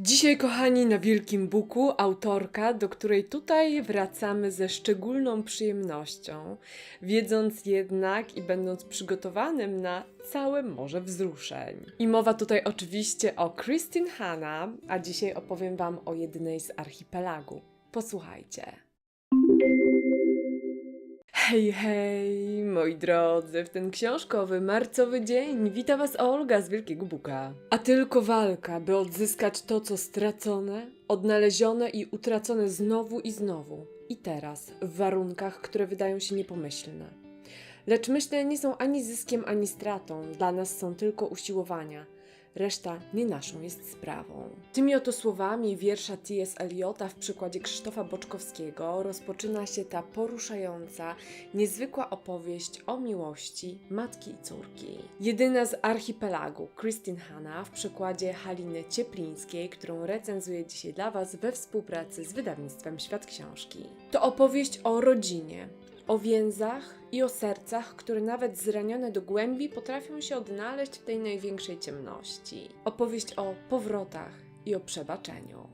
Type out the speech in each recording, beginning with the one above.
Dzisiaj, kochani, na Wielkim Buku autorka, do której tutaj wracamy ze szczególną przyjemnością, wiedząc jednak i będąc przygotowanym na całe morze wzruszeń. I mowa tutaj oczywiście o Christine Hanna, a dzisiaj opowiem Wam o jednej z archipelagu. Posłuchajcie. Hej, hej, moi drodzy, w ten książkowy, marcowy dzień wita Was Olga z Wielkiego Buka. A tylko walka, by odzyskać to, co stracone, odnalezione i utracone znowu i znowu. I teraz, w warunkach, które wydają się niepomyślne. Lecz myślę, nie są ani zyskiem, ani stratą, dla nas są tylko usiłowania. Reszta nie naszą jest sprawą. Tymi oto słowami wiersza T.S. Eliota w przykładzie Krzysztofa Boczkowskiego rozpoczyna się ta poruszająca, niezwykła opowieść o miłości matki i córki. Jedyna z archipelagu, Christine Hanna w przykładzie Haliny Cieplińskiej, którą recenzuję dzisiaj dla Was we współpracy z wydawnictwem Świat Książki. To opowieść o rodzinie, o więzach i o sercach, które nawet zranione do głębi potrafią się odnaleźć w tej największej ciemności. Opowieść o powrotach i o przebaczeniu.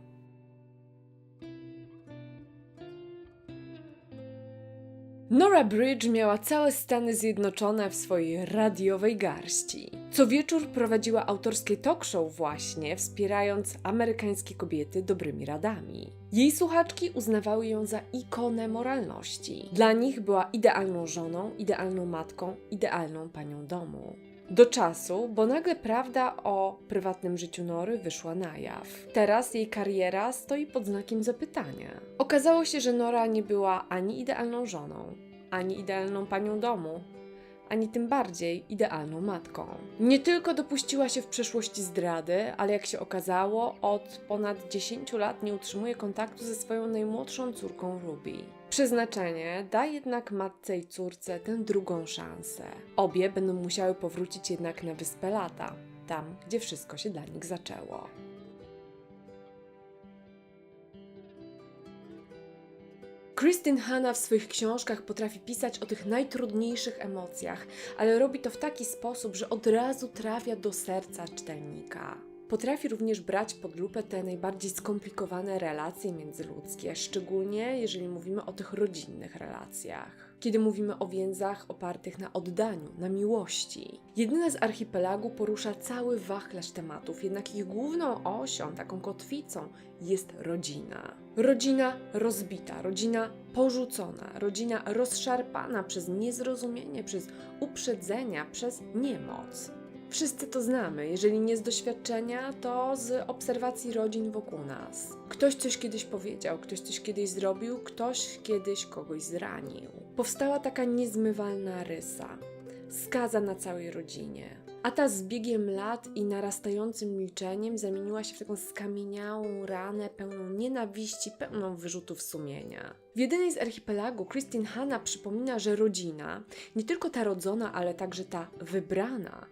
Nora Bridge miała całe Stany Zjednoczone w swojej radiowej garści. Co wieczór prowadziła autorskie talk show właśnie, wspierając amerykańskie kobiety dobrymi radami. Jej słuchaczki uznawały ją za ikonę moralności. Dla nich była idealną żoną, idealną matką, idealną panią domu. Do czasu, bo nagle prawda o prywatnym życiu Nory wyszła na jaw. Teraz jej kariera stoi pod znakiem zapytania. Okazało się, że Nora nie była ani idealną żoną, ani idealną panią domu, ani tym bardziej idealną matką. Nie tylko dopuściła się w przeszłości zdrady, ale jak się okazało, od ponad 10 lat nie utrzymuje kontaktu ze swoją najmłodszą córką Ruby. Przeznaczenie da jednak matce i córce tę drugą szansę. Obie będą musiały powrócić jednak na wyspę lata, tam gdzie wszystko się dla nich zaczęło. Christine Hanna w swoich książkach potrafi pisać o tych najtrudniejszych emocjach, ale robi to w taki sposób, że od razu trafia do serca czytelnika. Potrafi również brać pod lupę te najbardziej skomplikowane relacje międzyludzkie, szczególnie jeżeli mówimy o tych rodzinnych relacjach. Kiedy mówimy o więzach opartych na oddaniu, na miłości. Jedyna z archipelagu porusza cały wachlarz tematów, jednak ich główną osią, taką kotwicą jest rodzina. Rodzina rozbita, rodzina porzucona, rodzina rozszarpana przez niezrozumienie, przez uprzedzenia, przez niemoc. Wszyscy to znamy, jeżeli nie z doświadczenia, to z obserwacji rodzin wokół nas. Ktoś coś kiedyś powiedział, ktoś coś kiedyś zrobił, ktoś kiedyś kogoś zranił. Powstała taka niezmywalna rysa, skaza na całej rodzinie. A ta z biegiem lat i narastającym milczeniem zamieniła się w taką skamieniałą ranę pełną nienawiści, pełną wyrzutów sumienia. W jedynej z archipelagu Christine Hanna przypomina, że rodzina, nie tylko ta rodzona, ale także ta wybrana,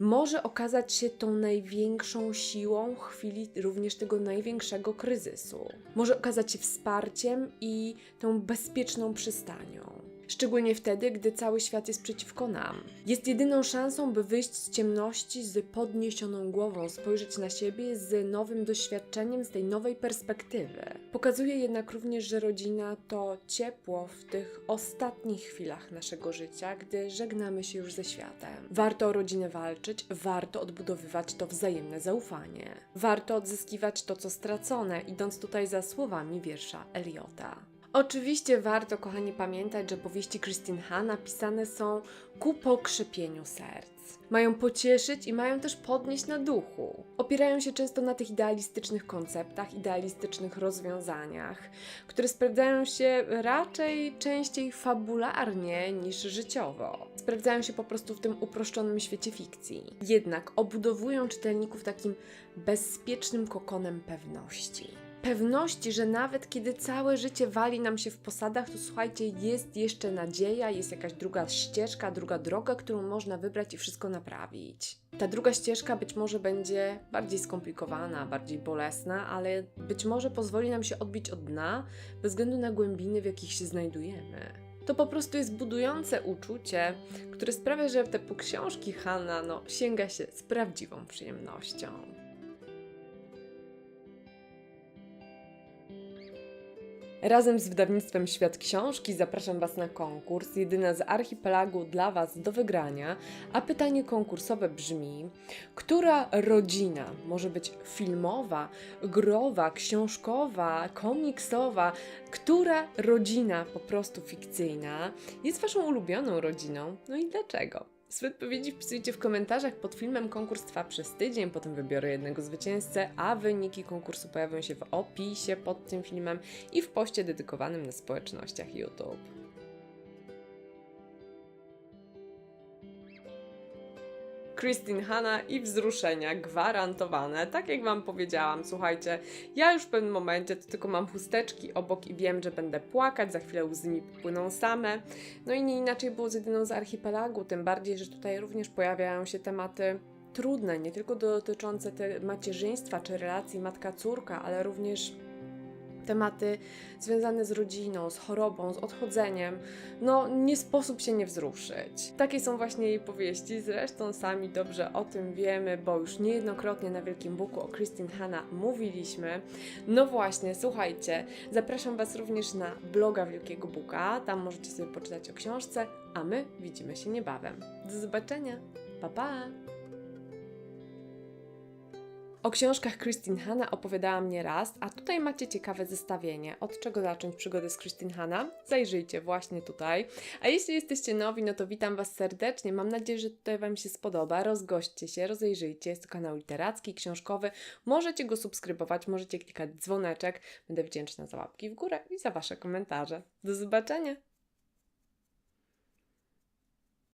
może okazać się tą największą siłą w chwili również tego największego kryzysu. Może okazać się wsparciem i tą bezpieczną przystanią. Szczególnie wtedy, gdy cały świat jest przeciwko nam. Jest jedyną szansą, by wyjść z ciemności z podniesioną głową, spojrzeć na siebie z nowym doświadczeniem, z tej nowej perspektywy. Pokazuje jednak również, że rodzina to ciepło w tych ostatnich chwilach naszego życia, gdy żegnamy się już ze światem. Warto o rodzinę walczyć, warto odbudowywać to wzajemne zaufanie. Warto odzyskiwać to, co stracone, idąc tutaj za słowami wiersza Eliota. Oczywiście warto, kochani, pamiętać, że powieści Christine Hanna pisane są ku pokrzepieniu serc. Mają pocieszyć i mają też podnieść na duchu. Opierają się często na tych idealistycznych konceptach, idealistycznych rozwiązaniach, które sprawdzają się raczej częściej fabularnie niż życiowo. Sprawdzają się po prostu w tym uproszczonym świecie fikcji. Jednak obudowują czytelników takim bezpiecznym kokonem pewności pewności, że nawet kiedy całe życie wali nam się w posadach, to słuchajcie, jest jeszcze nadzieja, jest jakaś druga ścieżka, druga droga, którą można wybrać i wszystko naprawić. Ta druga ścieżka być może będzie bardziej skomplikowana, bardziej bolesna, ale być może pozwoli nam się odbić od dna, bez względu na głębiny, w jakich się znajdujemy. To po prostu jest budujące uczucie, które sprawia, że te po książki Hanna no, sięga się z prawdziwą przyjemnością. Razem z wydawnictwem Świat Książki zapraszam Was na konkurs, jedyna z archipelagu dla Was do wygrania. A pytanie konkursowe brzmi: która rodzina może być filmowa, growa, książkowa, komiksowa? Która rodzina po prostu fikcyjna jest Waszą ulubioną rodziną? No i dlaczego? Swoje odpowiedzi wpisujcie w komentarzach pod filmem. Konkurs trwa przez tydzień, potem wybiorę jednego zwycięzcę, a wyniki konkursu pojawią się w opisie pod tym filmem i w poście dedykowanym na społecznościach YouTube. Christine Hanna i wzruszenia gwarantowane. Tak jak Wam powiedziałam, słuchajcie, ja już w pewnym momencie to tylko mam chusteczki obok i wiem, że będę płakać, za chwilę łzy mi popłyną same. No i nie inaczej było z jedyną z archipelagu, tym bardziej, że tutaj również pojawiają się tematy trudne, nie tylko dotyczące macierzyństwa czy relacji matka-córka, ale również tematy związane z rodziną, z chorobą, z odchodzeniem. No, nie sposób się nie wzruszyć. Takie są właśnie jej powieści, zresztą sami dobrze o tym wiemy, bo już niejednokrotnie na Wielkim Buku o Christine Hanna mówiliśmy. No właśnie, słuchajcie, zapraszam Was również na bloga Wielkiego Buka, tam możecie sobie poczytać o książce, a my widzimy się niebawem. Do zobaczenia, pa pa! O książkach Christine Hanna opowiadałam nieraz, a tutaj macie ciekawe zestawienie. Od czego zacząć przygodę z Christine Hanna? Zajrzyjcie właśnie tutaj. A jeśli jesteście nowi, no to witam Was serdecznie. Mam nadzieję, że tutaj Wam się spodoba. Rozgośćcie się, rozejrzyjcie. Jest to kanał literacki, książkowy. Możecie go subskrybować, możecie klikać dzwoneczek. Będę wdzięczna za łapki w górę i za Wasze komentarze. Do zobaczenia!